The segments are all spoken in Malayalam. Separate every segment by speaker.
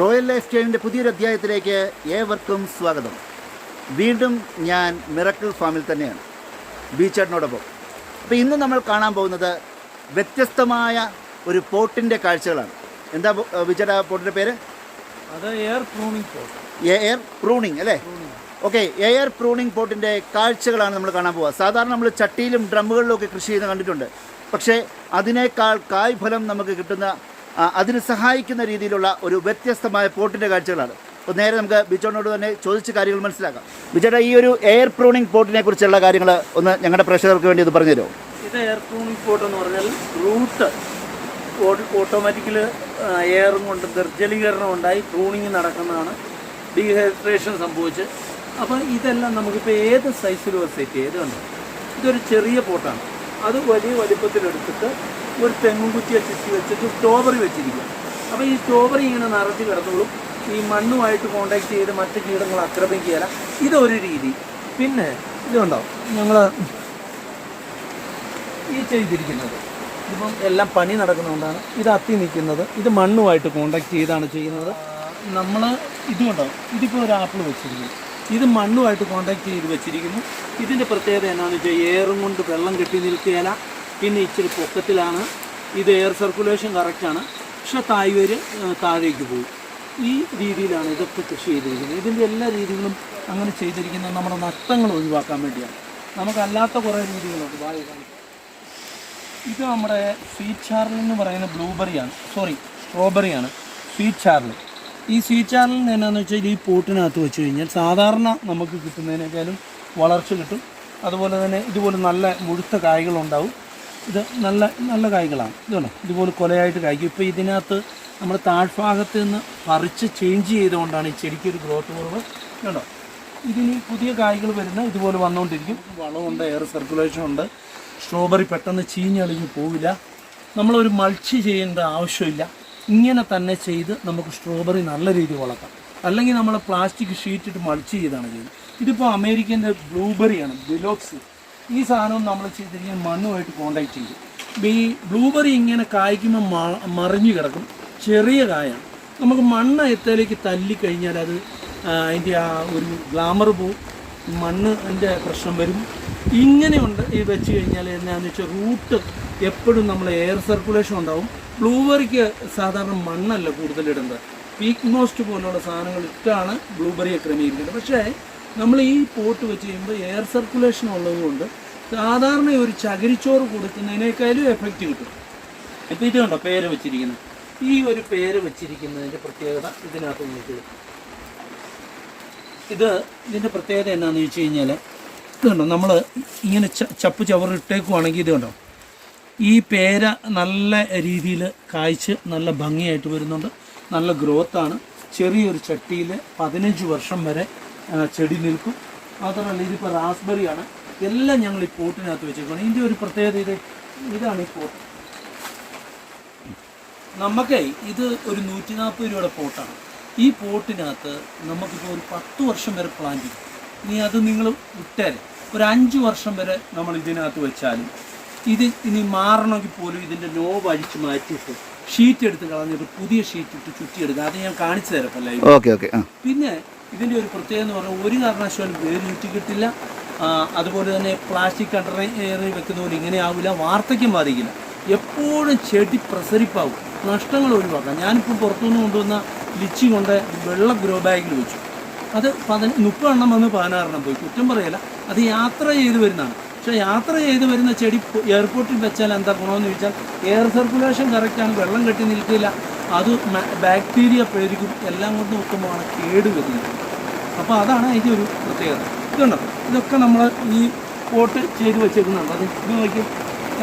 Speaker 1: റോയൽ ലൈഫ് ടൈമിന്റെ പുതിയൊരു അധ്യായത്തിലേക്ക് ഏവർക്കും സ്വാഗതം. വീണ്ടും ഞാൻ മിറക്കിൾ ഫാമിൽ തന്നെയാണ്. ബീച്ചേട്ടനോടൊപ്പം അപ്പോൾ ഇന്ന് നമ്മൾ കാണാൻ പോകുന്നത് വ്യത്യസ്തമായ ഒരു പോട്ടിന്റെ കാഴ്ചകളാണ്. എന്താ ബീച്ചേട്ടാ പോട്ടിന്റെ പേര്?
Speaker 2: അത് air pruning pot.
Speaker 1: Air pruning അല്ലേ? ഓക്കെ എയർ പ്രൂണിംഗ് പോട്ടിന്റെ കാഴ്ചകളാണ് നമ്മൾ കാണാൻ പോവുക സാധാരണ നമ്മൾ ചട്ടിയിലും ഡ്രമ്മുകളിലും ഒക്കെ കൃഷി ചെയ്യുന്ന കണ്ടിട്ടുണ്ട്. പക്ഷേ അതിനേക്കാൾ കായ് ഫലം നമുക്ക് കിട്ടുന്ന അതിന് സഹായിക്കുന്ന രീതിയിലുള്ള ഒരു വ്യത്യസ്തമായ പോട്ടിന്റെ കാഴ്ചകളാണ്. അപ്പോൾ നേരെ നമുക്ക് ബിച്ചോടിനോട് തന്നെ ചോദിച്ച് കാര്യങ്ങൾ മനസ്സിലാക്കാം. ബിജോട ഈ ഒരു എയർ പ്രൂണിംഗ് പോട്ടിനെ കുറിച്ചുള്ള കാര്യങ്ങൾ ഒന്ന് ഞങ്ങളുടെ പ്രേക്ഷകർക്ക് വേണ്ടി ഒന്ന് പറഞ്ഞു തരുമോ
Speaker 2: ഇത് എയർ പ്രൂണിംഗ് പോട്ട് എന്ന് പറഞ്ഞാൽ റൂട്ട് ഓട്ടോമാറ്റിക്കൽ എയറും കൊണ്ട് നിർജലീകരണം ഉണ്ടായി പ്രൂണിങ് നടക്കുന്നതാണ് ഡീഹൈഡ്രേഷൻ സംഭവിച്ച് അപ്പോൾ ഇതെല്ലാം നമുക്കിപ്പോൾ ഏത് സൈസിലും സെറ്റ് ചെയ്ത് ഇതൊരു ചെറിയ പോട്ടാണ് അത് വലിയ വലിപ്പത്തിലെടുത്തിട്ട് ഒരു തെങ്ങും കുറ്റിയെ ചുറ്റി വെച്ചിട്ട് സ്ട്രോബറി വെച്ചിരിക്കുക. അപ്പോൾ ഈ സ്ട്രോബറി ഇങ്ങനെ നിറച്ച് കിടന്നോളും. ഈ മണ്ണുമായിട്ട് കോണ്ടാക്ട് ചെയ്ത് മറ്റ് കീടങ്ങൾ ആക്രമിക്കുകയില്ല ഇതൊരു രീതി. പിന്നെ ഇതുണ്ടോ ഞങ്ങൾ ഈ ചെയ്തിരിക്കുന്നത്. ഇപ്പം എല്ലാം പണി നടക്കുന്നതുകൊണ്ടാണ് ഇത് അത്തി നിൽക്കുന്നത്. ഇത് മണ്ണുമായിട്ട് കോണ്ടാക്ട് ചെയ്താണ് ചെയ്യുന്നത്. നമ്മൾ ഇതുകൊണ്ടോ ഇതിപ്പോൾ ഒരു ആപ്പിൾ വെച്ചിരിക്കുന്നു. ഇത് മണ്ണുമായിട്ട് കോണ്ടാക്ട് ചെയ്ത് വെച്ചിരിക്കുന്നു. ഇതിന്റെ പ്രത്യേകത എന്നാന്ന് വെച്ചാൽ എയറും കൊണ്ട് വെള്ളം കെട്ടി നിൽക്കുകയില്ല. പിന്നെ ഇച്ചിരി പൊക്കത്തിലാണ്. ഇത് എയർ സർക്കുലേഷൻ കറക്റ്റാണ് പക്ഷെ തായ്വേര് താഴേക്ക് പോകും ഈ രീതിയിലാണ് ഇതൊക്കെ കൃഷി ചെയ്തിരിക്കുന്നത്. ഇതിന്റെ എല്ലാ രീതികളും അങ്ങനെ ചെയ്തിരിക്കുന്നത് നമ്മുടെ നഷ്ടങ്ങൾ ഒഴിവാക്കാൻ വേണ്ടിയാണ്. നമുക്കല്ലാത്ത കുറേ രീതികളുണ്ട്. വായു ഇത് നമ്മുടെ സ്വീറ്റ് ചാർലി എന്ന് പറയുന്ന ബ്ലൂബെറിയാണ് സോറി സ്ട്രോബെറിയാണ് സ്വീറ്റ് ചാർലി ഈ സ്വീറ്റ് നിന്ന് എന്നാന്ന് വെച്ചാൽ ഈ പോട്ടിനകത്ത് വെച്ച് കഴിഞ്ഞാൽ സാധാരണ നമുക്ക് കിട്ടുന്നതിനേക്കാളും വളർച്ച കിട്ടും. അതുപോലെ തന്നെ ഇതുപോലെ നല്ല മുഴുത്ത കായ്കളുണ്ടാവും ഇത് നല്ല നല്ല കായ്കളാണ്. ഇതുണ്ടോ ഇതുപോലെ കൊലയായിട്ട് കായ്ക്കും. ഇപ്പോൾ ഇതിനകത്ത് നമ്മൾ താഴ്ഭാഗത്ത് നിന്ന് പറിച്ച് ചേഞ്ച് ചെയ്തുകൊണ്ടാണ് ഈ ചെടിക്ക് ഒരു ഗ്രോത്ത് കുറവ് കണ്ടോ? ഇതിന് പുതിയ കായ്കൾ വരുന്ന ഇതുപോലെ വന്നുകൊണ്ടിരിക്കും വളമുണ്ട് എയർ സർക്കുലേഷൻ ഉണ്ട്. സ്ട്രോബെറി പെട്ടെന്ന് ചീഞ്ഞളിഞ്ഞ് പോവില്ല. നമ്മളൊരു മൾച്ച് ചെയ്യേണ്ട ആവശ്യമില്ല. ഇങ്ങനെ തന്നെ ചെയ്ത് നമുക്ക് സ്ട്രോബെറി നല്ല രീതിയിൽ വളർത്താം. അല്ലെങ്കിൽ നമ്മൾ പ്ലാസ്റ്റിക് ഷീറ്റ് ഇട്ട് മൾച്ച് ചെയ്താണ് ചെയ്യുന്നത്. ഇതിപ്പോൾ അമേരിക്കന്റെ ബ്ലൂബെറിയാണ് ബിലോക്സ് ഈ സാധനവും നമ്മൾ ചെയ്തിരിക്കുന്ന മണ്ണുമായിട്ട് കോണ്ടാക്ട് ഇപ്പം ഈ ബ്ലൂബെറി ഇങ്ങനെ കായ്ക്കുമ്പോൾ മറിഞ്ഞു കിടക്കും. ചെറിയ കായാണ്. നമുക്ക് മണ്ണ് എത്തലേക്ക് തല്ലിക്കഴിഞ്ഞാൽ അത് അതിന്റെ ആ ഒരു ഗ്ലാമർ പോവും. മണ്ണ് അതിന്റെ പ്രശ്നം വരും. ഇങ്ങനെയുണ്ട് ഈ വെച്ച് കഴിഞ്ഞാൽ എന്നാന്ന് വെച്ചാൽ റൂട്ട് എപ്പോഴും നമ്മൾ എയർ സർക്കുലേഷൻ ഉണ്ടാവും. ബ്ലൂബെറിക്ക് സാധാരണ മണ്ണല്ല കൂടുതൽ ഇടുന്നത് പീക്ക് മോസ്റ്റ് പോലുള്ള സാധനങ്ങൾ ഇട്ടാണ് ബ്ലൂബെറിയെ ക്രമീകരിക്കുന്നത് പക്ഷേ നമ്മൾ ഈ പോട്ട് വെച്ച് കഴിയുമ്പോൾ എയർ സർക്കുലേഷൻ ഉള്ളതുകൊണ്ട് സാധാരണ ഒരു ചകിരിച്ചോറ് കൊടുക്കുന്നതിനേക്കാളും എഫക്റ്റ് കിട്ടും. ഇപ്പം ഇത് കണ്ടോ പേര് വെച്ചിരിക്കുന്നത്. ഈ ഒരു പേര് വെച്ചിരിക്കുന്നതിന്റെ പ്രത്യേകത ഇതിനകത്ത് നോക്കുക ഇത് ഇതിന്റെ പ്രത്യേകത എന്നാന്ന് വെച്ച് കഴിഞ്ഞാൽ ഇത് കണ്ടോ നമ്മൾ ഇങ്ങനെ ചപ്പ് ചവറിട്ടേക്കുവാണെങ്കിൽ ഇത് കണ്ടോ ഈ പേര നല്ല രീതിയിൽ കായ്ച്ച് നല്ല ഭംഗിയായിട്ട് വരുന്നുണ്ട്. നല്ല ഗ്രോത്താണ് ചെറിയൊരു ചട്ടിയിൽ പതിനഞ്ച് വർഷം വരെ ചെടി നിൽക്കും. മാത്രമല്ല ഇതിപ്പോൾ റാസ്ബെറിയാണ് എല്ലാം ഞങ്ങൾ ഈ പോട്ടിനകത്ത് വെച്ചേക്കണം ഇതിന്റെ ഒരു പ്രത്യേകത ഇത് ഇതാണ് ഈ പോട്ട്. നമുക്ക് ഇത് ഒരു നൂറ്റി നാൽപ്പത് രൂപയുടെ പോട്ടാണ്. ഈ പോട്ടിനകത്ത് നമുക്കിപ്പോൾ ഒരു പത്ത് വർഷം വരെ പ്ലാൻ ചെയ്യും ഇനി അത് നിങ്ങൾ വിട്ടേരെ. ഒരു അഞ്ച് വർഷം വരെ നമ്മൾ ഇതിനകത്ത് വെച്ചാലും ഇത് ഇനി മാറണമെങ്കിൽ പോലും ഇതിന്റെ നോവ് അഴിച്ച് മാറ്റിയിട്ട് ഷീറ്റ് എടുത്ത് കളഞ്ഞിട്ട് പുതിയ ഷീറ്റ് ഇട്ട് ചുറ്റിയെടുക്കുക. അത് ഞാൻ കാണിച്ചു തരാം അല്ല
Speaker 1: ഓക്കെ ഓക്കെ
Speaker 2: പിന്നെ ഇതിന്റെ ഒരു പ്രത്യേകത എന്ന് പറഞ്ഞാൽ ഒരു കാരണവശാലും വേര് ചുറ്റി കിട്ടില്ല. അതുപോലെ തന്നെ പ്ലാസ്റ്റിക് കണ്ടറി വെക്കുന്ന പോലെ ഇങ്ങനെ ആവില്ല വാർദ്ധക്യം ബാധിക്കില്ല. എപ്പോഴും ചെടി പ്രസരിപ്പാവും. നഷ്ടങ്ങൾ ഒഴിവാക്കാം. ഞാനിപ്പോൾ പുറത്തുനിന്ന് കൊണ്ടുവന്ന ലിച്ചി കൊണ്ട് വെള്ള ഗ്രോ ബാഗിൽ വെച്ചു. അത് പതിന മുപ്പതെണ്ണം വന്ന് പതിനാറെണ്ണം പോയി. കുറ്റം പറയല അത് യാത്ര ചെയ്ത് വരുന്നതാണ്. പക്ഷേ യാത്ര ചെയ്ത് വരുന്ന ചെടി എയർപോർട്ടിൽ വെച്ചാൽ എന്താ ഗുണമെന്ന് ചോദിച്ചാൽ എയർ സർക്കുലേഷൻ കറക്റ്റാണ് വെള്ളം കെട്ടി നിൽക്കില്ല. അത് ബാക്ടീരിയ പെരുകും എല്ലാം കൊണ്ട് നോക്കുമ്പോഴാണ് കേട് വരുന്നത്. അപ്പോൾ അതാണ് അതിന്റെ ഒരു പ്രത്യേകത. ഇതുണ്ടോ ഇതൊക്കെ നമ്മൾ ഈ പോട്ട് ചെയ്ത് വെച്ചേക്കുന്നുണ്ട് അത് ഇത് നോക്കി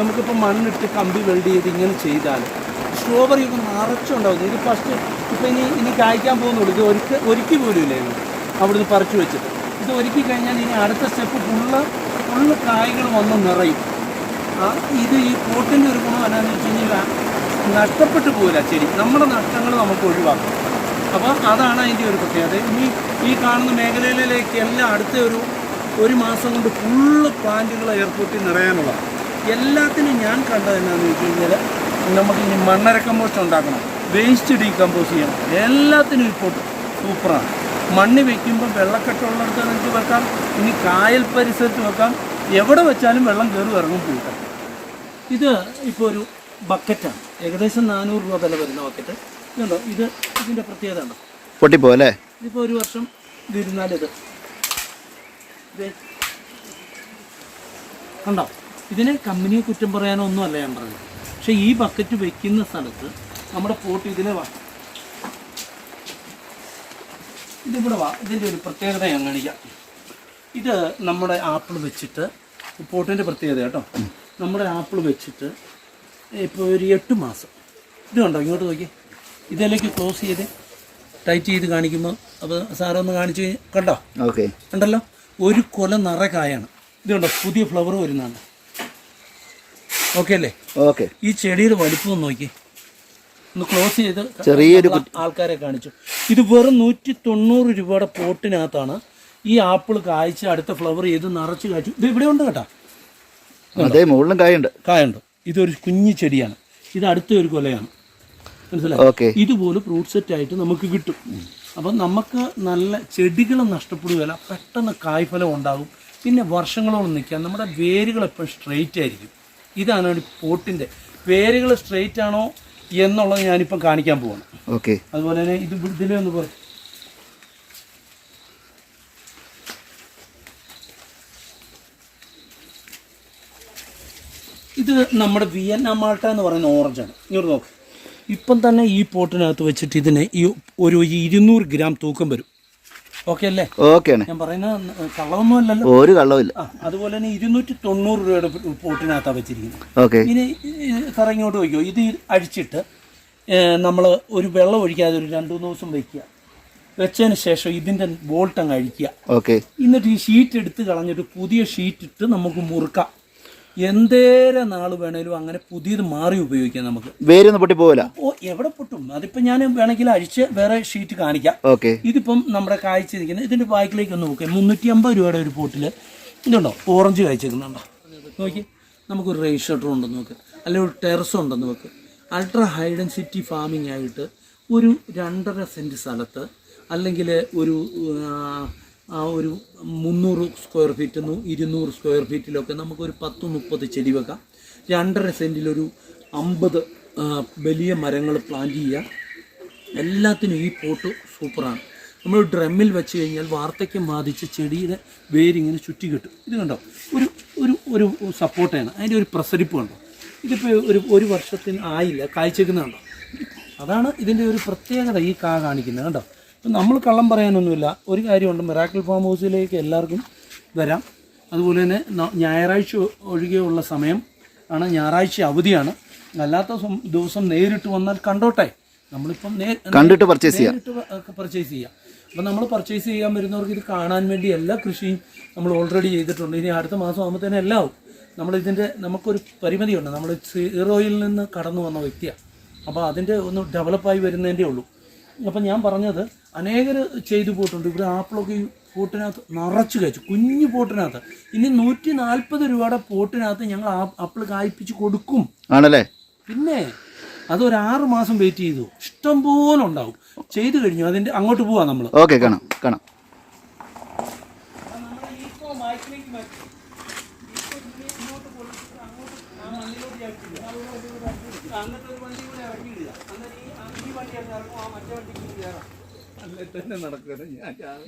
Speaker 2: നമുക്കിപ്പോൾ മണ്ണിട്ട് കമ്പി വെൽഡ് ചെയ്ത് ഇങ്ങനെ ചെയ്താൽ സ്ട്രോബെറി ഒക്കെ നിറച്ചുണ്ടാവും. ഇത് ഫസ്റ്റ് ഇപ്പോൾ ഇനി ഇനി കായ്ക്കാൻ പോകുന്നുള്ളൂ. ഇത് ഒരുക്കി ഒരുക്കി പോലും ഇല്ലായിരുന്നു അവിടുന്ന് പറിച്ചു വെച്ചിട്ട്. ഇത് ഒരുക്കി കഴിഞ്ഞാൽ ഇനി അടുത്ത സ്റ്റെപ്പ് ഫുള്ള് ഫുള്ള് കായ്കൾ വന്ന് നിറയും. ഇത് ഈ പോട്ടിന്റെ ഒരു ഗുണം എന്നാന്ന് വെച്ച് കഴിഞ്ഞാൽ നഷ്ടപ്പെട്ടു പോകില്ല ചെടി. നമ്മുടെ നഷ്ടങ്ങൾ നമുക്ക് ഒഴിവാക്കും. അപ്പോൾ അതാണ് അതിന്റെ ഒരു പ്രത്യേകത. ഇനി ഈ കാണുന്ന മേഖലയിലേക്ക് എല്ലാം അടുത്ത ഒരു ഒരു മാസം കൊണ്ട് ഫുള്ള് പ്ലാന്റുകൾ എയർപോർട്ടിൽ നിറയാനുള്ളതാണ്. എല്ലാത്തിനും ഞാൻ കണ്ടത് എന്നാന്ന് വെച്ച് കഴിഞ്ഞാൽ നമുക്ക് ഇനി മണ്ണര കമ്പോസ്റ്റ് ഉണ്ടാക്കണം. വേസ്റ്റ് ഡീകമ്പോസ് ചെയ്യണം. എല്ലാത്തിനും ഇപ്പോൾ സൂപ്പറാണ്. മണ്ണി വെക്കുമ്പോൾ വെള്ളക്കെട്ടുള്ളിടത്ത് നിങ്ങൾക്ക് വെക്കാം. ഇനി കായൽ പരിസരത്ത് വെക്കാം. എവിടെ വെച്ചാലും വെള്ളം കയറി ഇറങ്ങും പൂട്ടാം ഇത് ഇപ്പോൾ ഒരു ബക്കറ്റാണ് ഏകദേശം നാനൂറ് രൂപ വില വരുന്ന ബക്കറ്റ് ഇതുണ്ടോ? ഇത് ഇതിന്റെ പ്രത്യേകത ഉണ്ടോ?
Speaker 1: പൊട്ടിപ്പോ അല്ലേ?
Speaker 2: ഇതിപ്പോൾ ഒരു വർഷം ഇതിരുന്നാലിത് ഉണ്ടോ കണ്ടോ? ഇതിനെ കമ്പനിയെ കുറ്റം പറയാനോ ഒന്നും അല്ല ഞാൻ പറഞ്ഞത്. പക്ഷേ ഈ ബക്കറ്റ് വെക്കുന്ന സ്ഥലത്ത് നമ്മുടെ പോട്ട് ഇതിലെ വാ ഇതിവിടെ വാ ഇതിന്റെ ഒരു പ്രത്യേകത ഞാൻ കാണിക്കാം ഇത് നമ്മുടെ ആപ്പിൾ വെച്ചിട്ട് പോട്ടിന്റെ പ്രത്യേകത കേട്ടോ. നമ്മുടെ ആപ്പിൾ വെച്ചിട്ട് ഇപ്പോൾ ഒരു എട്ട് മാസം. ഇത് കണ്ടോ? ഇങ്ങോട്ട് നോക്കി. ഇതിലേക്ക് ക്ലോസ് ചെയ്ത് ടൈറ്റ് ചെയ്ത് കാണിക്കുമ്പോൾ അപ്പോൾ സാറൊന്ന് കാണിച്ച് കണ്ടോ?
Speaker 1: ഓക്കെ.
Speaker 2: ഉണ്ടല്ലോ ഒരു കൊല നിറ കായാണ് ഇത് കണ്ടോ? പുതിയ ഫ്ലവർ വരുന്നതാണ്. ഓക്കെ അല്ലേ?
Speaker 1: ഓക്കെ.
Speaker 2: ഈ ചെടിയുടെ വലിപ്പം നോക്കി. ഒന്ന് ക്ലോസ് ചെയ്ത്
Speaker 1: ചെറിയൊരു
Speaker 2: ആൾക്കാരെ കാണിച്ചു. ഇത് വെറും നൂറ്റി തൊണ്ണൂറ് രൂപയുടെ പോട്ടിനകത്താണ് ഈ ആപ്പിൾ കായ്ച്ച് അടുത്ത ഫ്ലവർ ചെയ്ത് നിറച്ച് കായ്ച്ചു. ഇത് ഇവിടെ ഉണ്ട് കേട്ടോ.
Speaker 1: അതേ മുകളിലും കായുണ്ട്.
Speaker 2: കായുണ്ട്. ഇതൊരു കുഞ്ഞു ചെടിയാണ്. ഇത് അടുത്ത ഒരു കൊലയാണ്. മനസ്സിലായി? ഇതുപോലെ ഫ്രൂട്ട് സെറ്റ് ആയിട്ട് നമുക്ക് കിട്ടും. അപ്പം നമുക്ക് നല്ല ചെടികൾ നഷ്ടപ്പെടുകയില്ല. പെട്ടെന്ന് കായ്ഫലം ഉണ്ടാകും. പിന്നെ വർഷങ്ങളോളം നിൽക്കാം നമ്മുടെ വേരുകൾ എപ്പോഴും സ്ട്രെയിറ്റ് ആയിരിക്കും. ഇതാണ് ഒരു പോട്ടിന്റെ. വേരുകൾ സ്ട്രെയിറ്റ് ആണോ? എന്നുള്ളത് ഞാനിപ്പം കാണിക്കാൻ പോവാണ്.
Speaker 1: ഓക്കെ.
Speaker 2: അതുപോലെ തന്നെ ഇത് ഇതിലേ ഒന്ന് പറ ഇത് നമ്മുടെ വിയറ്റ്നാം മാൾട്ട എന്ന് പറയുന്ന ഓറഞ്ചാണ് ഇങ്ങോട്ട് നോക്ക്. ഇപ്പം തന്നെ ഈ പോട്ടിനകത്ത് വെച്ചിട്ട് ഇതിന് ഈ ഒരു ഇരുന്നൂറ് ഗ്രാം തൂക്കം വരും. ഓക്കെ അല്ലേ?
Speaker 1: ഓക്കെയാണ്
Speaker 2: ഞാൻ പറയുന്നത് കള്ളമൊന്നും അല്ലല്ലോ.
Speaker 1: ഒരു
Speaker 2: കള്ളമില്ല അതുപോലെ തന്നെ ഇരുന്നൂറ്റി തൊണ്ണൂറ് രൂപയുടെ പോട്ടിനകത്താണ് വെച്ചിരിക്കുന്നത്.
Speaker 1: ഓക്കെ
Speaker 2: ഇനി സാറ ഇങ്ങോട്ട് വയ്ക്കുമോ ഇത് അഴിച്ചിട്ട് നമ്മൾ ഒരു വെള്ളം ഒഴിക്കാതെ ഒരു രണ്ടു മൂന്ന് ദിവസം വെക്കുക. വെച്ചതിന് ശേഷം ഇതിന്റെ ബോൾട്ട് അങ്ങ് അഴിക്കുക.
Speaker 1: ഓക്കെ
Speaker 2: എന്നിട്ട് ഈ ഷീറ്റ് എടുത്ത് കളഞ്ഞിട്ട് പുതിയ ഷീറ്റ് ഇട്ട് നമുക്ക് മുറുക്കാം. എന്തേരെ നാൾ വേണേലും അങ്ങനെ പുതിയത് മാറി ഉപയോഗിക്കാം നമുക്ക്.
Speaker 1: വേരൊന്നും പൊട്ടിപ്പോവില്ല
Speaker 2: ഓ എവിടെ പൊട്ടും? അതിപ്പോ ഞാൻ വേണമെങ്കിൽ അഴിച്ച് വേറെ ഷീറ്റ് കാണിക്കാം.
Speaker 1: ഓക്കെ.
Speaker 2: ഇതിപ്പം നമ്മുടെ കായ്ച്ചിരിക്കുന്നത് ഇതിന്റെ ബാക്കിലേക്ക് ഒന്ന് നോക്കാം. മുന്നൂറ്റി അമ്പത് രൂപയുടെ ഒരു പോട്ടിൽ ഇതുണ്ടോ? ഓറഞ്ച് കായ്ച്ചേക്കുന്നുണ്ടോ നോക്കി. നമുക്കൊരു റേ ഷട്ടർ ഉണ്ടെന്ന് നോക്ക്. അല്ലെങ്കിൽ ഒരു ടെറസ് ഉണ്ടെന്ന് നോക്ക്. അൾട്രാ ഹൈ ഡെൻസിറ്റി ഫാമിംഗ് ആയിട്ട് ഒരു രണ്ടര സെന്റ് സ്ഥലത്ത് അല്ലെങ്കിൽ ഒരു ആ, ഒരു മുന്നൂറ് സ്ക്വയർ ഫീറ്റ് ഇരുന്നൂറ് സ്ക്വയർ ഫീറ്റിലൊക്കെ നമുക്കൊരു പത്ത് മുപ്പത് ചെടി വെക്കാം. രണ്ടര സെന്റിലൊരു അമ്പത് വലിയ മരങ്ങൾ പ്ലാന്റ് ചെയ്യുക എല്ലാത്തിനും ഈ പോട്ട് സൂപ്പറാണ്. നമ്മൾ ഡ്രമ്മിൽ വെച്ച് കഴിഞ്ഞാൽ വാർദ്ധക്യം ബാധിച്ച് ചെടിയുടെ വേരിങ്ങനെ ചുറ്റി കിട്ടും ഇത് കണ്ടോ? ഒരു ഒരു ഒരു സപ്പോർട്ടാണ്. അതിന്റെ ഒരു പ്രസരിപ്പ് കണ്ടോ? ഇതിപ്പോൾ ഒരു ഒരു വർഷത്തിന് ആയില്ല കായ്ച്ചേക്കുന്നുണ്ടോ അതാണ് ഇതിന്റെ ഒരു പ്രത്യേകത ഈ കാ കാണിക്കുന്നത്. കണ്ടോ? അപ്പം നമ്മൾ കള്ളം പറയാനൊന്നുമില്ല. ഒരു കാര്യമുണ്ട്. മിറാക്കിൾ ഫാം ഹൗസിലേക്ക് എല്ലാവർക്കും വരാം. അതുപോലെ തന്നെ ഞായറാഴ്ച ഒഴികെയുള്ള സമയം ആണ് ഞായറാഴ്ച അവധിയാണ്. അല്ലാത്ത ദിവസം നേരിട്ട് വന്നാൽ കണ്ടോട്ടെ. നമ്മളിപ്പം
Speaker 1: കണ്ടിട്ട് പർച്ചേസ് ചെയ്യാം.
Speaker 2: പർച്ചേസ് ചെയ്യാം. അപ്പം നമ്മൾ പർച്ചേസ് ചെയ്യാൻ വരുന്നവർക്ക് ഇത് കാണാൻ വേണ്ടി എല്ലാ കൃഷിയും നമ്മൾ ഓൾറെഡി ചെയ്തിട്ടുണ്ട്. ഇനി അടുത്ത മാസം ആകുമ്പോഴത്തേനും എല്ലാം ആവും. നമ്മളിതിന്റെ നമുക്കൊരു പരിമിതിയുണ്ട്. നമ്മൾ സീറോയിൽ നിന്ന് കടന്നു വന്ന വ്യക്തിയാണ് അപ്പോൾ അതിന്റെ ഒന്ന് ഡെവലപ്പായി വരുന്നതിന്റെ ഉള്ളൂ. അപ്പം ഞാൻ പറഞ്ഞത് അനേകർ ചെയ്തു പോയിട്ടുണ്ട്. ഇവിടെ ആപ്പിളൊക്കെ ഈ പോട്ടിനകത്ത് നിറച്ച് കഴിച്ചു. കുഞ്ഞു പോട്ടിനകത്ത്. ഇനി നൂറ്റി നാൽപ്പത് രൂപയുടെ പോട്ടിനകത്ത് ഞങ്ങൾ ആപ്പിൾ കായ്പിച്ച് കൊടുക്കും.
Speaker 1: ആണല്ലേ?
Speaker 2: പിന്നെ അത് ഒരു ആറ് മാസം വെയിറ്റ് ചെയ്തു. ഇഷ്ടം പോലെ ഉണ്ടാവും. ചെയ്തു കഴിഞ്ഞു. അതിന്റെ അങ്ങോട്ട് പോവാ നമ്മൾ
Speaker 1: ഓക്കെ കാണാം കാണാം.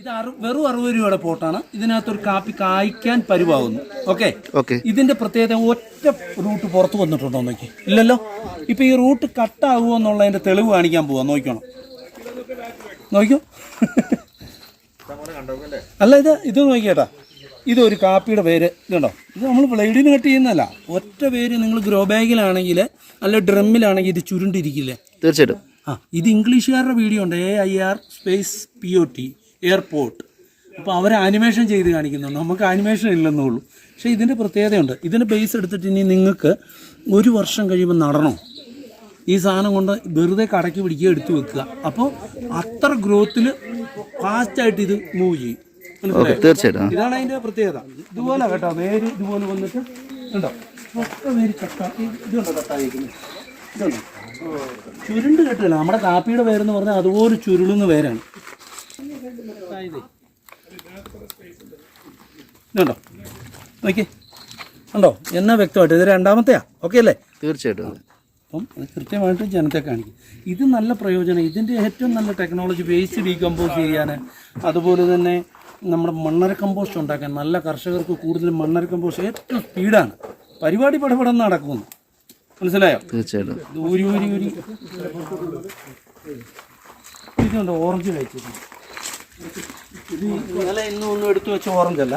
Speaker 2: ഇത് വെറും അറുപത് രൂപയുടെ പോട്ടാണ്. ഇതിനകത്തൊരു കാപ്പി കായ്ക്കാൻ പരുവാകുന്നു. ഓക്കെ
Speaker 1: ഓക്കെ
Speaker 2: ഇതിന്റെ പ്രത്യേകത ഒറ്റ റൂട്ട് പുറത്ത് വന്നിട്ടുണ്ടോ നോക്കി. ഇല്ലല്ലോ? ഇപ്പൊ ഈ റൂട്ട് കട്ടാകുമോ എന്നുള്ളതിന്റെ തെളിവ് കാണിക്കാൻ പോവാ. നോക്കണം നോക്കൂ. അല്ല ഇത് ഇത് നോക്കിയേട്ടാ. ഇതൊരു കാപ്പിയുടെ പേര്. ഇതുണ്ടോ? ഇത് നമ്മൾ ബ്ലേഡിന് കട്ട് ചെയ്യുന്നതല്ല. ഒറ്റ പേര് നിങ്ങൾ ഗ്രോ ബാഗിലാണെങ്കിൽ അല്ല ഡ്രമ്മിലാണെങ്കിൽ ഇത് ചുരുണ്ടിരിക്കില്ലേ?
Speaker 1: തീർച്ചയായിട്ടും.
Speaker 2: ആ ഇത് ഇംഗ്ലീഷുകാരുടെ വീഡിയോ ഉണ്ട്. A I R space P O T airport അപ്പോൾ അവർ ആനിമേഷൻ ചെയ്ത് കാണിക്കുന്നുണ്ട്. നമുക്ക് ആനിമേഷൻ ഇല്ലെന്നേ ഉള്ളൂ. പക്ഷേ ഇതിന്റെ പ്രത്യേകതയുണ്ട്. ഇതിന്റെ ബേസ് എടുത്തിട്ട് ഇനി നിങ്ങൾക്ക് ഒരു വർഷം കഴിയുമ്പോൾ നടണോ. ഈ സാധനം കൊണ്ട് വെറുതെ കടക്കി പിടിക്കുക എടുത്തു വെക്കുക. അപ്പോൾ അത്ര ഗ്രോത്തിൽ ഫാസ്റ്റായിട്ട് ഇത് മൂവ് ചെയ്യും?
Speaker 1: തീർച്ചയായിട്ടും.
Speaker 2: ഇതാണ് അതിന്റെ പ്രത്യേകത. ഇതുപോലെ കേട്ടോ വേര് ഇതുപോലെ വന്നിട്ട് ഉണ്ടോ ഒക്കെ വേര് കട്ട ഇത് കണ്ടോ കട്ടായിരിക്കുന്നത് ഇതുണ്ടോ? ചുരുണ്ട് കെട്ടില്ല. നമ്മുടെ കാപ്പിയുടെ പേരെന്ന് പറഞ്ഞാൽ അതുപോലെ ചുരുളുന്ന പേരാണ്. ഇതേ. ഇതുണ്ടോ? നോക്കി. ഉണ്ടോ? എന്നാ വ്യക്തമായിട്ട്. ഇത് രണ്ടാമത്തെയാ. ഓക്കെ അല്ലേ?
Speaker 1: തീർച്ചയായിട്ടും.
Speaker 2: അപ്പം അത് കൃത്യമായിട്ട് ജനത്തെ കാണിക്കും. ഇത് നല്ല പ്രയോജനം. ഇതിന്റെ ഏറ്റവും നല്ല ടെക്നോളജി വേസ്റ്റ് ഡീകമ്പോസ് ചെയ്യാൻ. അതുപോലെ തന്നെ നമ്മുടെ മണ്ണര കമ്പോസ്റ്റ് ഉണ്ടാക്കാൻ. നല്ല കർഷകർക്ക് കൂടുതൽ മണ്ണര കമ്പോസ്റ്റ് ഏറ്റവും സ്പീഡാണ് പരിപാടി പടപടന്ന് നടക്കുന്നു. മനസ്സിലായോ?
Speaker 1: തീർച്ചയായിട്ടും.
Speaker 2: ഇത് ഊരി ഊരി ഊരി. ഇതുണ്ട് ഓറഞ്ച് കഴിച്ചിട്ടുണ്ട് ഇത്. ഇന്നലെ ഇന്നും ഒന്നും എടുത്തു വെച്ച ഓറഞ്ച് അല്ല.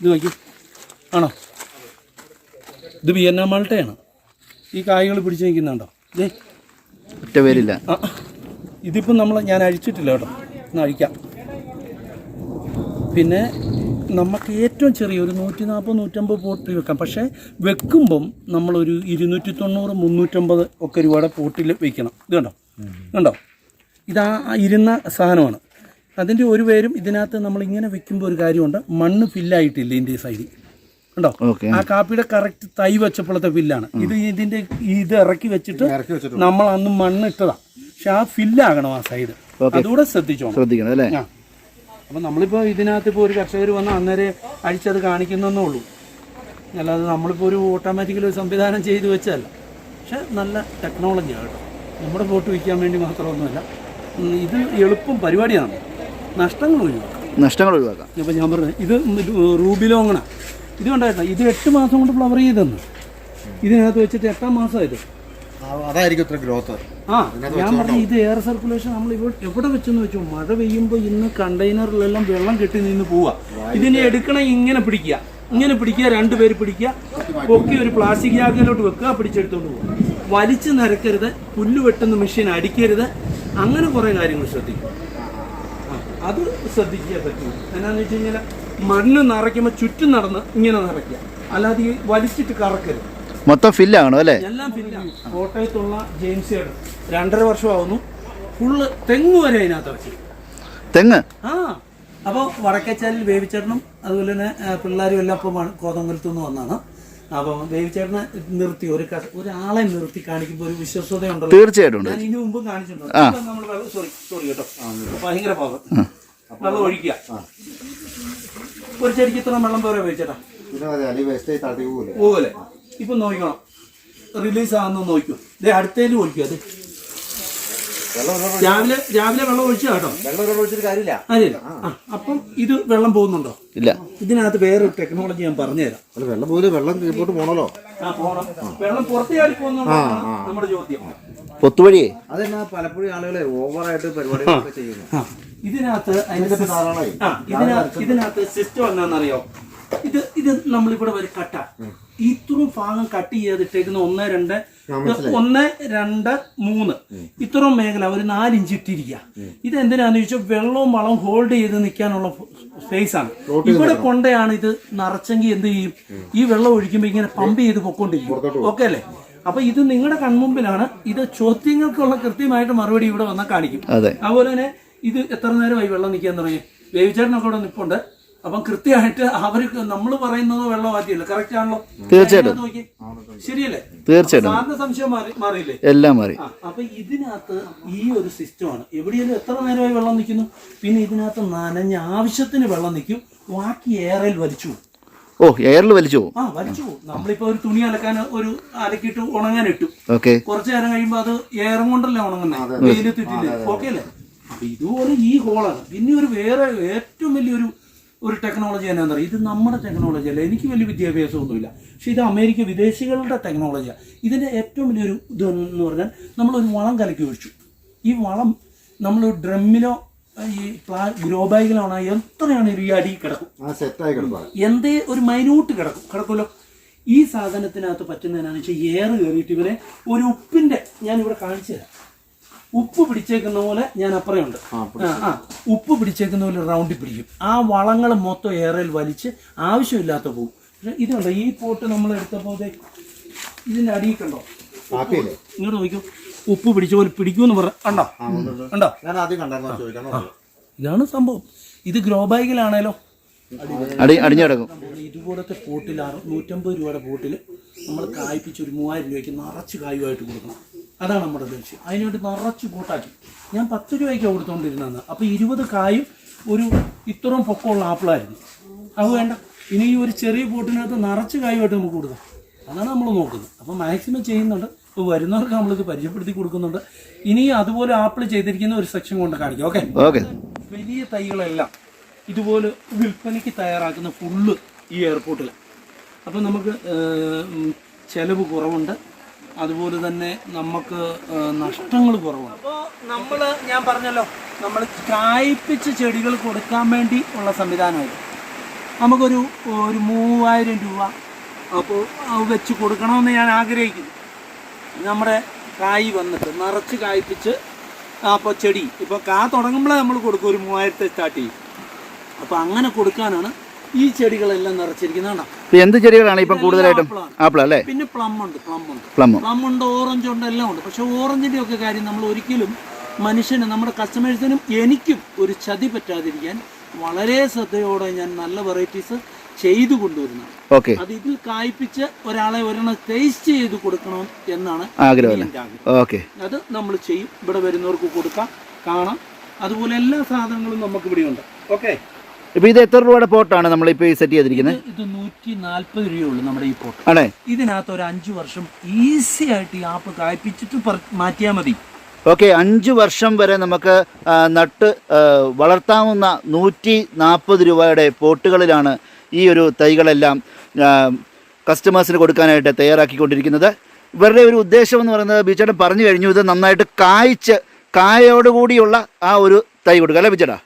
Speaker 2: ഇത് നോക്കി. ആണോ? ഇത് വിയന്ന മാൾട്ടയാണ് ഈ കായ്കൾ പിടിച്ച് നിൽക്കുന്നുണ്ടോ? ഇതേ
Speaker 1: ഒറ്റ പേരില്ല.
Speaker 2: ആ ഇതിപ്പം നമ്മൾ ഞാൻ അഴിച്ചിട്ടില്ല കേട്ടോ. ഒന്ന് അഴിക്കാം. പിന്നെ നമുക്ക് ഏറ്റവും ചെറിയ ഒരു നൂറ്റി നാൽപ്പത് നൂറ്റമ്പത് പോട്ടിൽ വെക്കാം. പക്ഷേ വെക്കുമ്പം നമ്മളൊരു ഇരുന്നൂറ്റി തൊണ്ണൂറ് മുന്നൂറ്റമ്പത് ഒക്കെ രൂപയുടെ പോട്ടിൽ വെക്കണം. ഇത് കണ്ടോ? കണ്ടോ? ഇതാ ഇരുന്ന സാധനമാണ്. അതിന്റെ ഒരു പേരും ഇതിനകത്ത് നമ്മൾ ഇങ്ങനെ വെക്കുമ്പോൾ ഒരു കാര്യമുണ്ട്. മണ്ണ് ഫില്ലായിട്ടില്ല ഇതിന്റെ സൈഡിൽ കണ്ടോ? ആ കാപ്പിയുടെ കറക്റ്റ് തൈ വെച്ചപ്പോഴത്തെ ഫില്ലാണ്. ഇത് ഇതിന്റെ ഇത് ഇറക്കി വെച്ചിട്ട് നമ്മൾ അന്ന് മണ്ണ് ഇട്ടതാണ് പക്ഷെ ആ ഫില്ലാകണം ആ സൈഡ് അതുകൂടെ ശ്രദ്ധിച്ചോണം.
Speaker 1: ശ്രദ്ധിക്കണം അല്ലേ?
Speaker 2: ആ. അപ്പം നമ്മളിപ്പോൾ ഇതിനകത്ത് ഇപ്പോൾ ഒരു കർഷകർ വന്ന് അന്നേരെ അഴിച്ചത് കാണിക്കുന്നേ ഉള്ളൂ അല്ലാതെ നമ്മളിപ്പോൾ ഒരു ഓട്ടോമാറ്റിക്കലി ഒരു സംവിധാനം ചെയ്തു വെച്ചല്ല പക്ഷെ നല്ല ടെക്നോളജിയാണ് കേട്ടോ. നമ്മുടെ ഫോട്ടോ വയ്ക്കാൻ വേണ്ടി മാത്രമൊന്നുമല്ല. ഇത് എളുപ്പം പരിപാടിയാണ്. നഷ്ടങ്ങൾ ഒഴിവാക്കാം.
Speaker 1: നഷ്ടങ്ങൾ ഒഴിവാക്കാം.
Speaker 2: ഇപ്പം ഞാൻ പറഞ്ഞു ഇത് റൂബിലോങ്ങണ ഇത് കണ്ടായിരുന്നു ഇത് എട്ട് മാസം കൊണ്ട് ഫ്ലവർ ചെയ്തെന്ന്. ഇതിനകത്ത് വെച്ചിട്ട് എട്ടാം മാസമായത്
Speaker 3: അതായിരിക്കും ഇത്ര ഗ്രോത്ത്
Speaker 2: ആ ഞാൻ പറഞ്ഞു ഇത് എയർ സർക്കുലേഷൻ നമ്മൾ ഇവിടെ എവിടെ വെച്ചെന്ന് വെച്ചു? മഴ പെയ്യുമ്പോൾ ഇന്ന് കണ്ടെയ്നറിലെല്ലാം വെള്ളം കെട്ടി നിന്ന് പോവാ. ഇതിനെ എടുക്കണ ഇങ്ങനെ പിടിക്കുക. ഇങ്ങനെ പിടിക്കുക രണ്ടുപേര് പിടിക്കുക. പൊക്കി ഒരു പ്ലാസ്റ്റിക് ജാഗിലോട്ട് വെക്കുക പിടിച്ചെടുത്തോണ്ട് പോവുക വലിച്ചു നിരക്കരുത് പുല്ല് വെട്ടുന്ന മെഷീൻ അടിക്കരുത്. അങ്ങനെ കുറേ കാര്യങ്ങൾ ശ്രദ്ധിക്കും. ആ, അത് ശ്രദ്ധിക്കുക പറ്റും. എന്നാന്ന് വെച്ച് കഴിഞ്ഞാൽ മണ്ണ് നിറയ്ക്കുമ്പോൾ ചുറ്റും നടന്ന് ഇങ്ങനെ നിറയ്ക്കുക. അല്ലാതെ ഈ വലിച്ചിട്ട് കറക്കരുത്.
Speaker 1: മൊത്തം ഫില്ലാണോ അല്ലേ?
Speaker 2: എല്ലാം ഫില്ലാണ് കോട്ടയത്തുള്ള ജെയിംസ് ചേട്ടൻ രണ്ടര വർഷമാവുന്നു. ഫുള്ള് തെങ്ങ് വരെ അതിനകത്ത് വെച്ചു
Speaker 1: തെങ്ങ്?
Speaker 2: ആ അപ്പോൾ വടക്കേച്ചാലിൽ വേവിച്ചേട്ടനും അതുപോലെ തന്നെ പിള്ളേരും എല്ലാം ഇപ്പം കോതമ്പലത്തു കോതമംഗലത്തു നിന്ന് വന്നാണ് അപ്പം വേവിച്ചേട്ടനെ നിർത്തി ഒരു ഒരാളെ നിർത്തി കാണിക്കുമ്പോൾ ഒരു വിശ്വസതയുണ്ടല്ലോ
Speaker 1: തീർച്ചയായിട്ടും
Speaker 2: ഞാൻ ഇനി മുമ്പ് കാണിച്ചിട്ടുണ്ട്. നമ്മൾ വെള്ളം സോറി സോറി കേട്ടോ. ഭയങ്കര പാവം വെള്ളം ഒഴിക്കുക. ഒരു ചെടിക്ക് ഇത്ര വെള്ളം പോരെ വേവിച്ചേട്ടാ?
Speaker 3: പിന്നെ
Speaker 2: ഇപ്പം നോക്കണം. റിലീസ് ആകുന്ന നോക്കൂ. ദേ അടുത്തേലും ഒഴിക്കും അത്. രാവിലെ രാവിലെ വെള്ളം ഒഴിച്ചു കേട്ടോ.
Speaker 3: വെള്ളം ഒഴിച്ചിട്ട് കാര്യമില്ല.
Speaker 2: അതെ. അപ്പം ഇത് വെള്ളം പോകുന്നുണ്ടോ?
Speaker 1: ഇല്ല.
Speaker 2: ഇതിനകത്ത് വേറെ ടെക്നോളജി ഞാൻ പറഞ്ഞുതരാം.
Speaker 3: അല്ല വെള്ളം പോലെ വെള്ളം കീഴ്പോട്ട് പോണല്ലോ.
Speaker 2: പൊത്തുവഴി പോണം. വെള്ളം പോകുന്നുണ്ടോ? നമ്മുടെ ചോദ്യം.
Speaker 1: പൊത്തുവഴിയേ
Speaker 3: അതെന്നാ പലപ്പോഴും ആളുകളെ ഓവറായിട്ട് പരിപാടികളൊക്കെ ചെയ്യുന്നു
Speaker 2: ഇതിനകത്ത് ഇതിനകത്ത് ഇതിനകത്ത് സിസ്റ്റം എന്താണെന്നറിയോ? ഇത് ഇത് നമ്മളിവിടെ ഒരു കട്ട. ഇത്രയും ഭാഗം കട്ട് ചെയ്തിട്ടേക്കുന്ന ഒന്ന് രണ്ട് ഒന്ന് രണ്ട് മൂന്ന്. ഇത്രയും മേഖല ഒരു നാലിഞ്ച് ഇട്ടിരിക്കുക ഇത് എന്തിനാന്ന് ചോദിച്ചാൽ വെള്ളവും വളവും ഹോൾഡ് ചെയ്ത് നിൽക്കാനുള്ള സ്പേസ് ആണ്. ഇവിടെ കൊണ്ടയാണ് ഇത് നിറച്ചെങ്കിൽ എന്ത് ചെയ്യും? ഈ വെള്ളം ഒഴിക്കുമ്പോൾ ഇങ്ങനെ പമ്പ് ചെയ്ത് പൊക്കോണ്ടിരിക്കും. ഓക്കെ അല്ലേ? അപ്പൊ ഇത് നിങ്ങളുടെ കൺമുമ്പിലാണ് ഇത് ചോദ്യങ്ങൾക്കുള്ള കൃത്യമായിട്ട് മറുപടി ഇവിടെ വന്നാൽ കാണിക്കും.
Speaker 1: അതെ.
Speaker 2: അതുപോലെ തന്നെ ഇത് എത്ര നേരമായി വെള്ളം നിൽക്കാൻ തുടങ്ങി? വേവിച്ചേട്ടനൊക്കെ ഇവിടെ നിൽപ്പുണ്ട് അപ്പം കൃത്യമായിട്ട് അവർ നമ്മൾ പറയുന്നത് വെള്ളം മാറ്റിയില്ല കറക്റ്റ് ആണല്ലോ
Speaker 1: തീർച്ചയായിട്ടും.
Speaker 2: ശരിയല്ലേ?
Speaker 1: തീർച്ചയായിട്ടും.
Speaker 2: സാറിന്റെ സംശയം മാറി മാറിയില്ലേ?
Speaker 1: എല്ലാം മാറി.
Speaker 2: അപ്പൊ ഇതിനകത്ത് ഈ ഒരു സിസ്റ്റം ആണ് എവിടെയെങ്കിലും എത്ര നേരമായി വെള്ളം നിൽക്കുന്നു? പിന്നെ ഇതിനകത്ത് നനഞ്ഞ ആവശ്യത്തിന് വെള്ളം നിൽക്കും. ബാക്കി ഏറെ വലിച്ചു
Speaker 1: ഓ എയറിൽ വലിച്ചു പോകും.
Speaker 2: ആ വലിച്ചു പോകും. നമ്മളിപ്പോ ഒരു തുണി അലക്കാൻ ഒരു അലക്കിയിട്ട് ഉണങ്ങാൻ ഇട്ടു.
Speaker 1: ഓക്കെ.
Speaker 2: കുറച്ചു നേരം കഴിയുമ്പോൾ അത് ഏറും കൊണ്ടല്ലേ ഉണങ്ങുന്നത് വെയിലത്തിട്ടില്ലേ? ഓക്കെ അല്ലേ? അപ്പൊ ഇതുപോലെ ഈ ഹോളാണ് പിന്നെ ഒരു വേറെ ഏറ്റവും വലിയൊരു ഒരു ടെക്നോളജി എന്നാ പറയുക? ഇത് നമ്മുടെ ടെക്നോളജി അല്ല. എനിക്ക് വലിയ വിദ്യാഭ്യാസമൊന്നുമില്ല. പക്ഷെ ഇത് അമേരിക്ക വിദേശികളുടെ ടെക്നോളജിയാണ് ഇതിന്റെ ഏറ്റവും വലിയൊരു ഇത് എന്ന് പറഞ്ഞാൽ നമ്മളൊരു വളം കലക്കി ഒഴിച്ചു. ഈ വളം നമ്മൾ ഡ്രമ്മിലോ ഈ പ്ലാ ഗ്രോ ബാഗിലാണോ എത്രയാണ് ഈ അടി കിടക്കും? എന്തേ ഒരു മൈന്യൂട്ട് കിടക്കും. കിടക്കുമല്ലോ. ഈ സാധനത്തിനകത്ത് പറ്റുന്നതിനാണെന്ന് വെച്ചാൽ ഏറ് കയറിയിട്ട് ഇവരെ ഒരു ഉപ്പിന്റെ ഞാൻ ഇവിടെ കാണിച്ചു തരാം ഉപ്പ് പിടിച്ചേക്കുന്ന പോലെ ഞാൻ അപ്പുറമുണ്ട് ആ ആ ഉപ്പ് പിടിച്ചേക്കുന്ന പോലെ റൗണ്ടിൽ പിടിക്കും. ആ വളങ്ങൾ മൊത്തം ഏറയിൽ വലിച്ച് ആവശ്യമില്ലാത്ത പോകും. പക്ഷെ ഇതുണ്ടോ ഈ പോട്ട് നമ്മൾ എടുത്തപ്പോൾ ദേ ഇതിന്റെ അടിയിൽ കണ്ടോ ഇങ്ങോട്ട് നോക്കൂ ഉപ്പ് പിടിച്ച പോലെ പിടിക്കുമെന്ന് പറ കണ്ടോ? കണ്ടോ? ഇതാണ് സംഭവം. ഇത് ഗ്രോ ബാഗിലാണേലോ
Speaker 1: അടി അടിഞ്ഞു കിടക്കും
Speaker 2: ഇതുപോലത്തെ പോട്ടിൽ നൂറ്റമ്പത് രൂപയുടെ പോട്ടിൽ നമ്മൾ കായ്പിച്ച് ഒരു മൂവായിരം രൂപയ്ക്ക് നിറച്ച് കായുമായിട്ട് കൊടുക്കണം. അതാണ് നമ്മുടെ ലക്ഷ്യം. അതിനുവേണ്ടി നിറച്ച് കൂട്ടാക്കി. ഞാൻ പത്ത് രൂപയ്ക്ക് കൊടുത്തോണ്ടിരുന്നത് അപ്പോൾ ഇരുപത് കായും ഒരു ഇത്രയും പൊക്കമുള്ള ആപ്പിളായിരുന്നു. അത് വേണ്ട. ഇനി ഈ ഒരു ചെറിയ ബോട്ടിനകത്ത് നിറച്ച് കായുമായിട്ട് നമുക്ക് കൊടുക്കാം. അതാണ് നമ്മൾ നോക്കുന്നത്. അപ്പോൾ മാക്സിമം ചെയ്യുന്നുണ്ട്. ഇപ്പോൾ വരുന്നവർക്ക് നമ്മളിത് പരിചയപ്പെടുത്തി കൊടുക്കുന്നുണ്ട്. ഇനി അതുപോലെ ആപ്പിൾ ചെയ്തിരിക്കുന്ന ഒരു സെക്ഷൻ കൊണ്ട് കാണിക്കാം. ഓക്കെ
Speaker 1: ഓക്കെ
Speaker 2: വലിയ തൈകളെല്ലാം ഇതുപോലെ വിൽപ്പനയ്ക്ക് തയ്യാറാക്കുന്ന ഫുള്ള് ഈ എയർപോർട്ടിൽ അപ്പോൾ നമുക്ക് ചിലവ് കുറവുണ്ട്. അതുപോലെ തന്നെ നമുക്ക് നഷ്ടങ്ങൾ കുറവാണ്. അപ്പോൾ നമ്മൾ ഞാൻ പറഞ്ഞല്ലോ നമ്മൾ കായ്പിച്ച് ചെടികൾ കൊടുക്കാൻ വേണ്ടി ഉള്ള സംവിധാനമായിരുന്നു. നമുക്കൊരു ഒരു മൂവായിരം രൂപ അപ്പോൾ വെച്ച് കൊടുക്കണമെന്ന് ഞാൻ ആഗ്രഹിക്കുന്നു. നമ്മുടെ കായ് വന്നിട്ട് നിറച്ച് കായ്പിച്ച് അപ്പോൾ ചെടി ഇപ്പോൾ കാ തുടങ്ങുമ്പോഴേ നമ്മൾ കൊടുക്കും ഒരു മൂവായിരത്തെ സ്റ്റാർട്ട് ചെയ്യും. അപ്പോൾ അങ്ങനെ കൊടുക്കാനാണ് ഈ ചെടികളെല്ലാം നിറച്ചിരിക്കുന്നത് കണ്ടോ?
Speaker 1: എന്ത് ചെടികളാണ് ഇപ്പം കൂടുതലായിട്ടും ആപ്പിൾ അല്ലേ?
Speaker 2: പിന്നെ പ്ലം ഉണ്ട് പ്ലം ഉണ്ട്.
Speaker 1: പ്ലം
Speaker 2: ഉണ്ട് ഓറഞ്ച് ഉണ്ട് എല്ലാം ഉണ്ട്. പക്ഷെ ഓറഞ്ചിന്റെ ഒക്കെ കാര്യം നമ്മൾ ഒരിക്കലും മനുഷ്യന് നമ്മുടെ കസ്റ്റമേഴ്സിനും എനിക്കും ഒരു ചതി പറ്റാതിരിക്കാൻ വളരെ ശ്രദ്ധയോടെ ഞാൻ നല്ല വെറൈറ്റീസ് ചെയ്തു കൊണ്ടുവരുന്നത്
Speaker 1: ഓക്കെ.
Speaker 2: അത് ഇതിൽ കായ്പിച്ച് ഒരാളെ ഒരെണ്ണം ടേസ്റ്റ് ചെയ്ത് കൊടുക്കണം എന്നാണ് ആഗ്രഹം
Speaker 1: ഓക്കെ.
Speaker 2: അത് നമ്മൾ ചെയ്യും. ഇവിടെ വരുന്നവർക്ക് കൊടുക്കാം കാണാം. അതുപോലെ എല്ലാ സാധനങ്ങളും നമുക്ക് ഇവിടെ ഉണ്ട് ഓക്കെ?
Speaker 1: ഇപ്പൊ ഇത് എത്ര രൂപയുടെ പോട്ടാണ് നമ്മളിപ്പോൾ ഈ സെറ്റ് ചെയ്തിരിക്കുന്നത്?
Speaker 2: ഇത് നൂറ്റി നാൽപ്പത് രൂപയുള്ളൂ നമ്മുടെ ഈ പോട്ട്.
Speaker 1: ആണേ?
Speaker 2: ഇതിനകത്ത് ഒരു അഞ്ച് വർഷം ഈസി ആയിട്ട് ഈ ആപ്പ് കായ്പിച്ചിട്ട് മാറ്റിയാൽ മതി.
Speaker 1: ഓക്കെ അഞ്ച് വർഷം വരെ നമുക്ക് നട്ട് വളർത്താവുന്ന നൂറ്റി നാൽപ്പത് രൂപയുടെ പോട്ടുകളിലാണ് ഈ ഒരു തൈകളെല്ലാം കസ്റ്റമേഴ്സിന് കൊടുക്കാനായിട്ട് തയ്യാറാക്കിക്കൊണ്ടിരിക്കുന്നത്. ഇവരുടെ ഒരു ഉദ്ദേശം എന്ന് പറയുന്നത് ബീച്ചേട്ടൻ പറഞ്ഞു കഴിഞ്ഞു ഇത് നന്നായിട്ട് കായ്ച്ച് കായോടുകൂടിയുള്ള ആ ഒരു തൈ കൊടുക്കുക അല്ലേ ബീച്ചേട്ടാ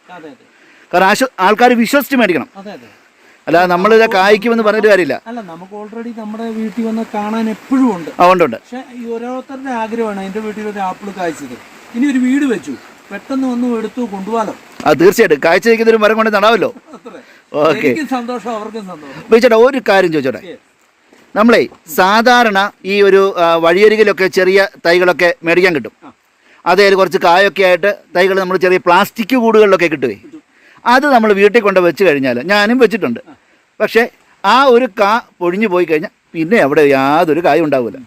Speaker 1: കാരണം ആശ ആൾക്കാർ വിശ്വസിച്ച് മേടിക്കണം
Speaker 2: അതെ. അതെ
Speaker 1: ഇത് കായ്ക്കുമെന്ന് പറഞ്ഞിട്ട് കാര്യമില്ല.
Speaker 2: അല്ല നമുക്ക് ഓൾറെഡി നമ്മുടെ വീട്ടിൽ വന്ന് കാണാൻ എപ്പോഴും ഉണ്ട്.
Speaker 1: അതുകൊണ്ടുണ്ട്
Speaker 2: പക്ഷെ ഈ ഓരോരുത്തരുടെ ആഗ്രഹമാണ് എന്റെ വീട്ടിൽ ഒരു ആപ്പിൾ കായ്ച്ചത്. ഇനി ഒരു വീട് വെച്ചു. പെട്ടെന്ന് വന്ന് എടുത്തു കൊണ്ടുപോകാലോ?
Speaker 1: ആ തീർച്ചയായിട്ടും. കാഴ്ച വയ്ക്കുന്ന ഒരു മരം കൊണ്ട് നടാവല്ലോ ഓക്കെ.
Speaker 2: സന്തോഷം അവർക്കും സന്തോഷം.
Speaker 1: ബീച്ചേട്ടാ ഒരു കാര്യം ചോദിച്ചോട്ടെ? നമ്മളെ സാധാരണ ഈ ഒരു വഴിയരികിലൊക്കെ ചെറിയ തൈകളൊക്കെ മേടിക്കാൻ കിട്ടും. അതായത് കുറച്ച് കായൊക്കെ ആയിട്ട് തൈകൾ നമ്മൾ ചെറിയ പ്ലാസ്റ്റിക് കൂടുകളിലൊക്കെ കിട്ടുവേ. അത് നമ്മൾ വീട്ടിൽ കൊണ്ട് വെച്ച് കഴിഞ്ഞാൽ ഞാനും വെച്ചിട്ടുണ്ട്. പക്ഷേ ആ ഒരു കാ പൊഴിഞ്ഞു പോയി കഴിഞ്ഞാൽ പിന്നെ അവിടെ യാതൊരു കായും ഉണ്ടാവില്ല.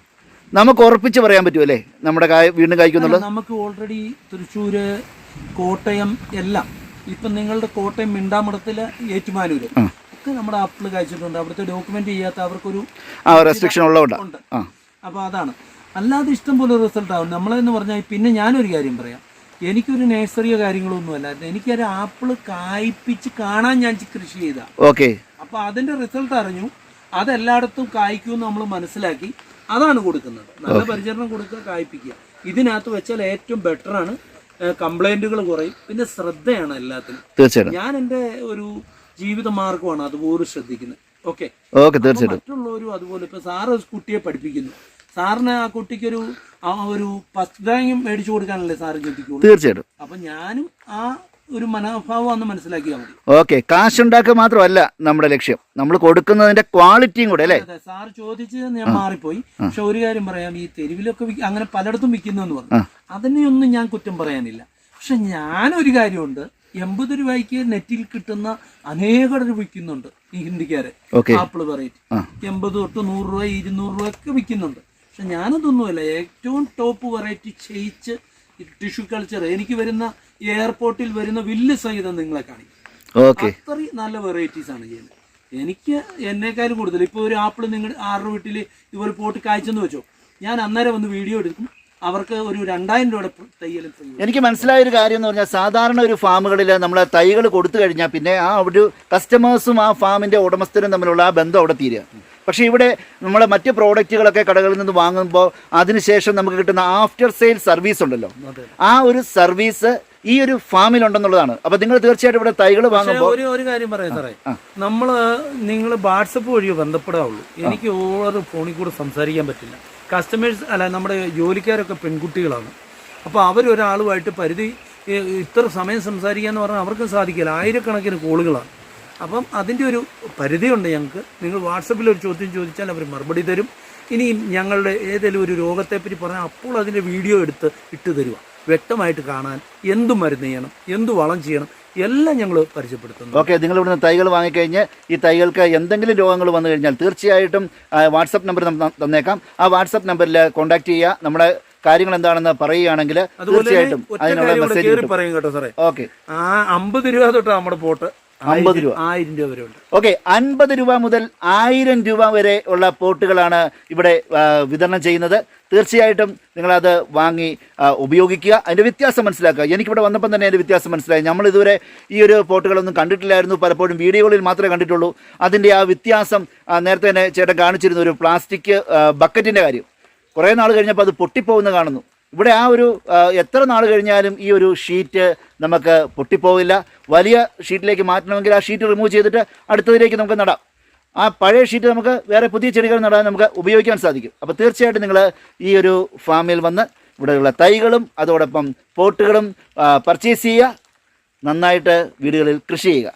Speaker 1: നമുക്ക് ഉറപ്പിച്ച് പറയാൻ പറ്റുമല്ലേ? നമ്മുടെ കായ വീണ്ടും കായ്ക്കുന്നുള്ളത്?
Speaker 2: നമുക്ക് ഓൾറെഡി തൃശ്ശൂർ കോട്ടയം എല്ലാം ഇപ്പം നിങ്ങളുടെ കോട്ടയം മിണ്ടാമടത്തിൽ ഏറ്റുമാനൂര് ഒക്കെ നമ്മുടെ ആപ്പിൾ കായ്ച്ചിട്ടുണ്ട് അവിടുത്തെ ഡോക്യുമെന്റ് ചെയ്യാത്ത അവർക്കൊരു
Speaker 1: റെസ്ട്രിക്ഷൻ ഉള്ളതുകൊണ്ട്.
Speaker 2: അപ്പോൾ അതാണ്. അല്ലാതെ ഇഷ്ടം പോലെ റിസൾട്ട് ആവും. നമ്മളെന്ന് പറഞ്ഞാൽ പിന്നെ ഞാനൊരു കാര്യം പറയാം. എനിക്കൊരു നഴ്സറിയോ കാര്യങ്ങളോ ഒന്നും അല്ലായിരുന്നു എനിക്കൊരു ആപ്പിൾ കായ്പിച്ച് കാണാൻ ഞാൻ കൃഷി ചെയ്ത.
Speaker 1: ഓക്കെ.
Speaker 2: അപ്പൊ അതിന്റെ റിസൾട്ട് അറിഞ്ഞു. അതെല്ലായിടത്തും കായ്ക്കും നമ്മൾ മനസ്സിലാക്കി. അതാണ് കൊടുക്കുന്നത്. നല്ല പരിചരണം കൊടുക്കുക കായ്പിക്കുക ഇതിനകത്ത് വെച്ചാൽ ഏറ്റവും ബെറ്റർ ആണ്. കംപ്ലൈന്റുകൾ കുറയും. പിന്നെ ശ്രദ്ധയാണ് എല്ലാത്തിനും.
Speaker 1: തീർച്ചയായിട്ടും.
Speaker 2: ഞാൻ എന്റെ ഒരു ജീവിത മാർഗമാണ് അതുപോലെ ശ്രദ്ധിക്കുന്നത്. ഓക്കെ.
Speaker 1: ഓക്കെ തീർച്ചയായിട്ടും.
Speaker 2: മറ്റുള്ളവരും അതുപോലെ ഇപ്പൊ സാറ് കുട്ടിയെ പഠിപ്പിക്കുന്നു. സാറിന് ആ കുട്ടിക്കൊരു ആ ഒരു ഫസ്റ്റ് റാങ്ക് മേടിച്ചു കൊടുക്കാനല്ലേ സാറ് ചിന്തിക്കുള്ളൂ
Speaker 1: തീർച്ചയായിട്ടും.
Speaker 2: അപ്പൊ ഞാനും ആ ഒരു മനോഭാവം അന്ന് മനസ്സിലാക്കിയാൽ മതി.
Speaker 1: ഓക്കെ കാശ് ഉണ്ടാക്കുക മാത്രമല്ല നമ്മുടെ ലക്ഷ്യം. നമ്മൾ കൊടുക്കുന്നതിന്റെ ക്വാളിറ്റിയും കൂടെ അല്ലേ?
Speaker 2: സാർ ചോദിച്ചത് ഞാൻ മാറിപ്പോയി. പക്ഷെ ഒരു കാര്യം പറയാം ഈ തെരുവിലൊക്കെ വിക്ക- അങ്ങനെ പലയിടത്തും വിൽക്കുന്നു എന്ന് പറഞ്ഞു. അതിനെയൊന്നും ഞാൻ കുറ്റം പറയാനില്ല. പക്ഷെ ഞാനൊരു കാര്യമുണ്ട് എൺപത് രൂപയ്ക്ക് നെറ്റിൽ കിട്ടുന്ന അനേകർ വിൽക്കുന്നുണ്ട് ഈ ഹിന്ദിക്കാരെ.
Speaker 1: ഓക്കെ.
Speaker 2: Apple variety. എൺപത് തൊട്ട് നൂറ് രൂപ ഇരുന്നൂറ് രൂപ ഒക്കെ വിൽക്കുന്നുണ്ട്. പക്ഷെ ഞാനതൊന്നുമല്ല. ഏറ്റവും ടോപ്പ് വെറൈറ്റി ചെയ്യിച്ച് ടിഷ്യൂ കൾച്ചർ എനിക്ക് വരുന്ന എയർപോർട്ടിൽ വരുന്ന വില്ല് സഹിതം നിങ്ങളെ കാണിക്കും.
Speaker 1: ഓക്കെ.
Speaker 2: അത്രയും നല്ല വെറൈറ്റീസ് ആണ് ചെയ്യുന്നത് എനിക്ക് എന്നേക്കാളും കൂടുതൽ ഇപ്പോൾ ഒരു ആപ്പിൾ നിങ്ങൾ ആറ് വീട്ടിൽ ഇതുപോലെ പോട്ട് കായ്ച്ചെന്ന് വെച്ചോ? ഞാൻ അന്നേരം വന്ന് വീഡിയോ എടുക്കും. അവർക്ക് ഒരു രണ്ടായിരം രൂപയുടെ തയ്യൽ
Speaker 1: എനിക്ക് മനസ്സിലായ ഒരു കാര്യം എന്ന് പറഞ്ഞാൽ സാധാരണ ഒരു ഫാമുകളിൽ നമ്മൾ തൈകൾ കൊടുത്തു കഴിഞ്ഞാൽ പിന്നെ ആ ഒരു കസ്റ്റമേഴ്സും ആ ഫാമിന്റെ ഉടമസ്ഥരും തമ്മിലുള്ള ആ ബന്ധം അവിടെ തീരുക. പക്ഷേ ഇവിടെ നമ്മൾ മറ്റ് പ്രോഡക്റ്റുകളൊക്കെ കടകളിൽ നിന്ന് വാങ്ങുമ്പോൾ അതിനുശേഷം നമുക്ക് കിട്ടുന്ന ആഫ്റ്റർ സെയിൽ സർവീസ് ഉണ്ടല്ലോ. ആ ഒരു സർവീസ് ഈ ഒരു ഫാമിലുണ്ടെന്നുള്ളതാണ്. അപ്പൊ നിങ്ങൾ തീർച്ചയായിട്ടും ഇവിടെ തൈകൾ വാങ്ങുമ്പോൾ
Speaker 2: ഒരു ഒരു കാര്യം പറയാം സാറേ. നമ്മൾ നിങ്ങൾ വാട്സപ്പ് വഴിയോ ബന്ധപ്പെടാവുള്ളൂ. എനിക്ക് ഓരോ ഫോണിൽ കൂടെ സംസാരിക്കാൻ പറ്റില്ല. കസ്റ്റമേഴ്സ് അല്ല നമ്മുടെ ജോലിക്കാരൊക്കെ പെൺകുട്ടികളാണ്. അപ്പോൾ അവരൊരാളുമായിട്ട് പരിധി ഇത്ര സമയം സംസാരിക്കുക എന്ന് പറഞ്ഞാൽ അവർക്കും സാധിക്കില്ല. ആയിരക്കണക്കിന് കോളുകളാണ്. അപ്പം അതിന്റെ ഒരു പരിധിയുണ്ട് ഞങ്ങൾക്ക്. നിങ്ങൾ വാട്സപ്പിൽ ഒരു ചോദ്യം ചോദിച്ചാൽ അവർ മറുപടി തരും. ഇനി ഞങ്ങളുടെ ഏതെങ്കിലും ഒരു രോഗത്തെപ്പറ്റി പറഞ്ഞാൽ അപ്പോൾ അതിന്റെ വീഡിയോ എടുത്ത് ഇട്ട് തരുക. വ്യക്തമായിട്ട് കാണാൻ എന്ത് മരുന്ന് ചെയ്യണം എന്ത് വളം ചെയ്യണം എല്ലാം ഞങ്ങൾ പരിചയപ്പെടുത്തുന്നു.
Speaker 1: ഓക്കെ നിങ്ങൾ ഇവിടുന്ന് തൈകൾ വാങ്ങിക്കഴിഞ്ഞ് ഈ തൈകൾക്ക് എന്തെങ്കിലും രോഗങ്ങൾ വന്നു കഴിഞ്ഞാൽ തീർച്ചയായിട്ടും വാട്സപ്പ് നമ്പർ തന്നേക്കാം. ആ വാട്സപ്പ് നമ്പറിൽ കോൺടാക്ട് ചെയ്യുക. നമ്മുടെ കാര്യങ്ങൾ എന്താണെന്ന് പറയുകയാണെങ്കിൽ തീർച്ചയായിട്ടും അതിനുള്ള മെസ്സേജ്
Speaker 2: പറയും കേട്ടോ സാറേ.
Speaker 1: ഓക്കെ.
Speaker 2: ആ അമ്പത് രൂപ തൊട്ടാണ് നമ്മുടെ പോട്ട്.
Speaker 1: അമ്പത് രൂപ.
Speaker 2: ആയിരം രൂപ വരെ ഉണ്ട്.
Speaker 1: ഓക്കെ അൻപത് രൂപ മുതൽ ആയിരം രൂപ വരെ ഉള്ള പോട്ടുകളാണ് ഇവിടെ വിതരണം ചെയ്യുന്നത്. തീർച്ചയായിട്ടും നിങ്ങളത് വാങ്ങി ഉപയോഗിക്കുക. അതിന്റെ വ്യത്യാസം മനസ്സിലാക്കുക. എനിക്കിവിടെ വന്നപ്പം തന്നെ അതിന്റെ വ്യത്യാസം മനസ്സിലായി. നമ്മൾ ഇതുവരെ ഈ ഒരു പോട്ടുകളൊന്നും കണ്ടിട്ടില്ലായിരുന്നു. പലപ്പോഴും വീഡിയോകളിൽ മാത്രമേ കണ്ടിട്ടുള്ളൂ. അതിന്റെ ആ വ്യത്യാസം നേരത്തെ തന്നെ ചേട്ടൻ കാണിച്ചിരുന്ന ഒരു പ്ലാസ്റ്റിക് ബക്കറ്റിന്റെ കാര്യം. കുറേ നാൾ കഴിഞ്ഞപ്പോൾ അത് പൊട്ടിപ്പോകുന്ന കാണുന്നു. ഇവിടെ ആ ഒരു എത്ര നാൾ കഴിഞ്ഞാലും ഈ ഒരു ഷീറ്റ് നമുക്ക് പൊട്ടിപ്പോവില്ല. വലിയ ഷീറ്റിലേക്ക് മാറ്റണമെങ്കിൽ ആ ഷീറ്റ് റിമൂവ് ചെയ്തിട്ട് അടുത്തതിലേക്ക് നമുക്ക് നടാം. ആ പഴയ ഷീറ്റ് നമുക്ക് വേറെ പുതിയ ചെടികൾ നടാൻ നമുക്ക് ഉപയോഗിക്കാൻ സാധിക്കും. അപ്പോൾ തീർച്ചയായിട്ടും നിങ്ങൾ ഈ ഒരു ഫാമിൽ വന്ന് ഇവിടെയുള്ള തൈകളും അതോടൊപ്പം പോട്ടുകളും പർച്ചേസ് ചെയ്യുക. നന്നായിട്ട് വീടുകളിൽ കൃഷി ചെയ്യുക.